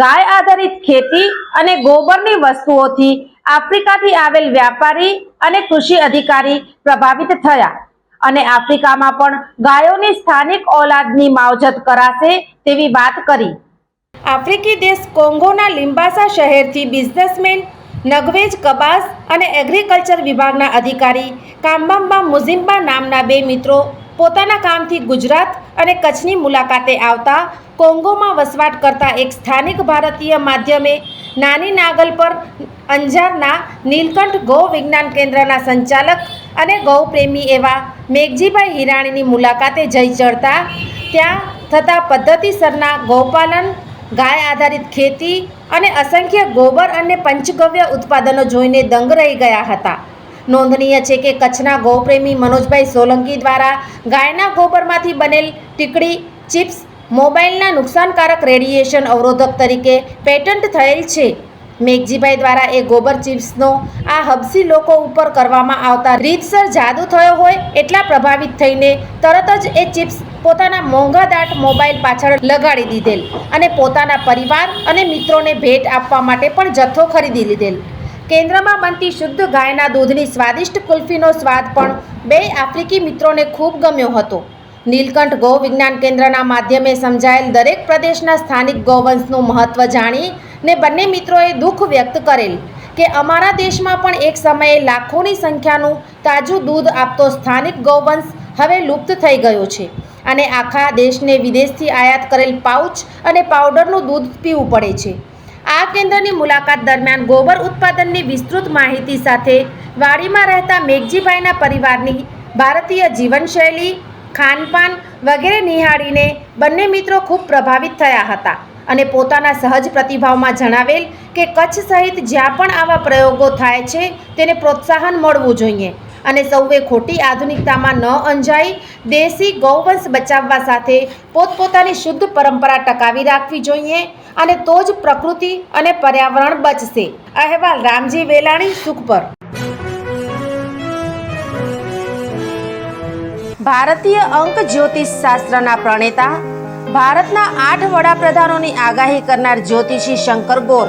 ગાય આધારિત ખેતી અને ગોબરની વસ્તુઓથી આફ્રિકાથી આવેલ વ્યાપારી અને કૃષિ અધિકારી પ્રભાવિત થયા. અને આફ્રિકામાં પણ ગાયોની સ્થાનિક ઓલાદની માવજત કરાશે તેવી વાત કરી. આફ્રિકી દેશ કોંગોના લિમ્બાસા શહેરથી બિઝનેસમેન, નગવેજ કબાસ અને એગ્રીકલ્ચર વિભાગના અધિકારી કામ્બામ્બા મુઝિમ્બા નામના બે મિત્રો પોતાના કામથી ગુજરાત અને કચ્છની મુલાકાતે આવતા કોંગોમાં વસવાટ કરતા એક સ્થાનિક ભારતીય માધ્યમે નાની નાગલ પર અંજારના નીલકંઠ ગૌ વિજ્ઞાન કેન્દ્રના સંચાલક અને ગૌપ્રેમી એવા મેઘજીભાઈ હિરાણીની મુલાકાતે જઈ ચડતા ત્યાં થતા પદ્ધતિસરના ગૌપાલન, ગાય આધારિત ખેતી અને અસંખ્ય ગોબર અને પંચગવ્ય ઉત્પાદનો જોઈને દંગ રહી ગયા હતા. નોંધનીય છે કે કચ્છના ગૌપ્રેમી મનોજભાઈ સોલંકી દ્વારા ગાયના ગોબરમાંથી બનેલ ટીકડી ચિપ્સ મોબાઈલના નુકસાનકારક રેડિયેશન અવરોધક તરીકે પેટન્ટ થયેલ છે. મેઘજીભાઈ દ્વારા એ ગોબર ચિપ્સનો આ હબસી લોકો ઉપર કરવામાં આવતા રીતસર જાદુ થયો હોય એટલા પ્રભાવિત થઈને તરત જ એ ચિપ્સ પોતાના મોંઘા દાટ મોબાઈલ પાછળ લગાડી દીધેલ અને પોતાના પરિવાર અને મિત્રોને ભેટ આપવા માટે પણ જથ્થો ખરીદી લીધેલ. કેન્દ્રમાં બનતી શુદ્ધ ગાયના દૂધની સ્વાદિષ્ટ કુલ્ફીનો સ્વાદ પણ બે આફ્રિકી મિત્રોને ખૂબ ગમ્યો હતો. નીલકંઠ ગૌ વિજ્ઞાન કેન્દ્રના માધ્યમે સમજાયેલ દરેક પ્રદેશના સ્થાનિક ગૌવંશનું મહત્વ જાણી ને બંને મિત્રોએ દુઃખ વ્યક્ત કરેલ કે અમારા દેશમાં પણ એક સમયે લાખોની સંખ્યાનું તાજું દૂધ આપતો સ્થાનિક ગૌવંશ હવે લુપ્ત થઈ ગયો છે અને આખા દેશને વિદેશથી આયાત કરેલ પાઉચ અને પાવડરનું દૂધ પીવું પડે છે. આ કેન્દ્રની મુલાકાત દરમિયાન ગોબર ઉત્પાદનની વિસ્તૃત માહિતી સાથે વાડીમાં રહેતા મેઘજીભાઈના પરિવારની ભારતીય જીવનશૈલી, ખાનપાન વગેરે નિહાળીને બંને મિત્રો ખૂબ પ્રભાવિત થયા હતા અને પોતાના સહજ પ્રતિભાવમાં જણાવેલ કે કચ્છ સહિત જ્યાં પણ આવા પ્રયોગો થાય છે, તેને પ્રોત્સાહન મળવું જોઈએ. અને સૌએ ખોટી આધુનિકતામાં ન અંજાઈ, દેશી ગૌવંશ બચાવવા સાથે પોતપોતાની શુદ્ધ પરંપરા ટકાવી રાખવી જોઈએ અને તો જ પ્રકૃતિ અને પર્યાવરણ બચશે. અહેવાલ રામજી વેલાણી, સુખપર. ભારતીય અંક જ્યોતિષ શાસ્ત્રના પ્રણેતા, ભારતના આઠ વડાપ્રધાનોની આગાહી કરનાર જ્યોતિષી શંકર ગોર